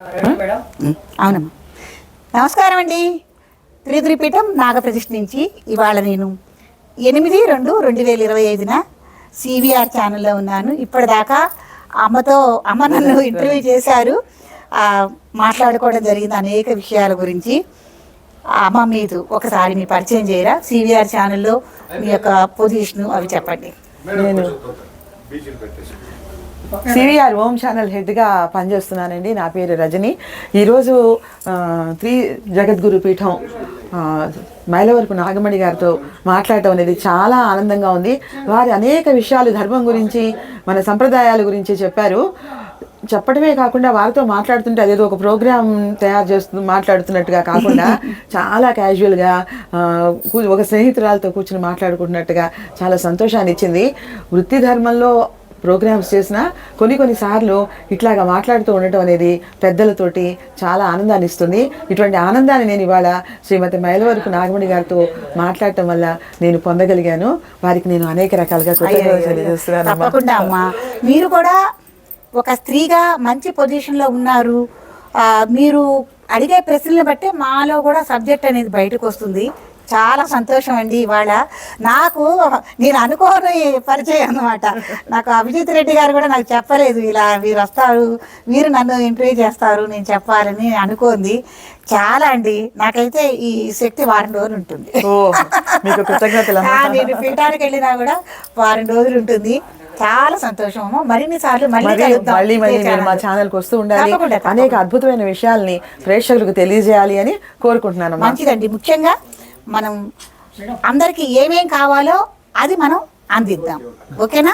Madam. అవునమ్మా. నమస్కారం అండి. త్రిపురిపీఠం నాగప్రతిష్ఠ నుంచి ఇవాళ నేను ఎనిమిది రెండు రెండు వేల ఇరవై ఐదున సివిఆర్ ఛానల్లో ఉన్నాను. ఇప్పటిదాకా అమ్మతో అమ్మ నన్ను ఇంటర్వ్యూ చేశారు. ఆ, మాట్లాడుకోవడం జరిగింది అనేక విషయాల గురించి. ఆ, అమ్మ మీరు ఒకసారి మీ పరిచయం చేయరా? సివిఆర్ ఛానల్లో మీ యొక్క పొజిషన్ అవి చెప్పండి. నేను సివిఆర్ ఓం ఛానల్ హెడ్గా పనిచేస్తున్నానండి. నా పేరు రజని. ఈరోజు త్రి జగద్గురు పీఠం మైలవరపు నాగమణి గారితో మాట్లాడటం అనేది చాలా ఆనందంగా ఉంది. వారి అనేక విషయాలు ధర్మం గురించి మన సంప్రదాయాల గురించి చెప్పారు. చెప్పడమే కాకుండా వారితో మాట్లాడుతుంటే అదేదో ఒక ప్రోగ్రామ్ తయారు చేస్తూ మాట్లాడుతున్నట్టుగా కాకుండా చాలా క్యాజువల్గా ఒక స్నేహితురాలతో కూర్చుని మాట్లాడుకుంటున్నట్టుగా చాలా సంతోషాన్ని ఇచ్చింది వృత్తి ధర్మంలో ప్రోగ్రామ్స్ చేసినా కొన్ని కొన్ని సార్లు ఇట్లాగా మాట్లాడుతూ ఉండటం అనేది పెద్దలతోటి చాలా ఆనందాన్ని ఇస్తుంది. ఇటువంటి ఆనందాన్ని నేను ఇవాళ శ్రీమతి మైలవరపు నాగమణి గారితో మాట్లాడటం వల్ల నేను పొందగలిగాను. వారికి నేను అనేక రకాలుగా తప్పకుండా అమ్మా మీరు కూడా ఒక స్త్రీగా మంచి పొజిషన్లో ఉన్నారు మీరు అడిగే ప్రశ్నలు బట్టే మాలో కూడా సబ్జెక్ట్ అనేది బయటకు వస్తుంది చాలా సంతోషం అండి ఇవాళ. నాకు నేను అనుకోని పరిచయం అన్నమాట. నాకు అభిజిత్ రెడ్డి గారు కూడా నాకు చెప్పలేదు ఇలా మీరు వస్తారు మీరు నన్ను ఇంటర్వ్యూ చేస్తారు నేను చెప్పాలని అనుకోంది. చాలా అండి. నాకైతే ఈ శక్తి వారం రోజులు ఉంటుంది. నేను పీఠానికి వెళ్ళినా కూడా వారం రోజులు ఉంటుంది. చాలా సంతోషం. మరిన్ని సార్లు మళ్ళీ మరి కలుద్దాం. మళ్ళీ మళ్ళీ ఇదే మీరు మా ఛానల్. ఛానల్కి వస్తూ ఉండాలి. అనేక అద్భుతమైన విషయాల్ని ప్రేక్షకులకు తెలియజేయాలి అని కోరుకుంటున్నాను మంచిదండి. ముఖ్యంగా మనం అందరికి ఏమేం కావాలో అది మనం అందిద్దాం. ఓకేనా?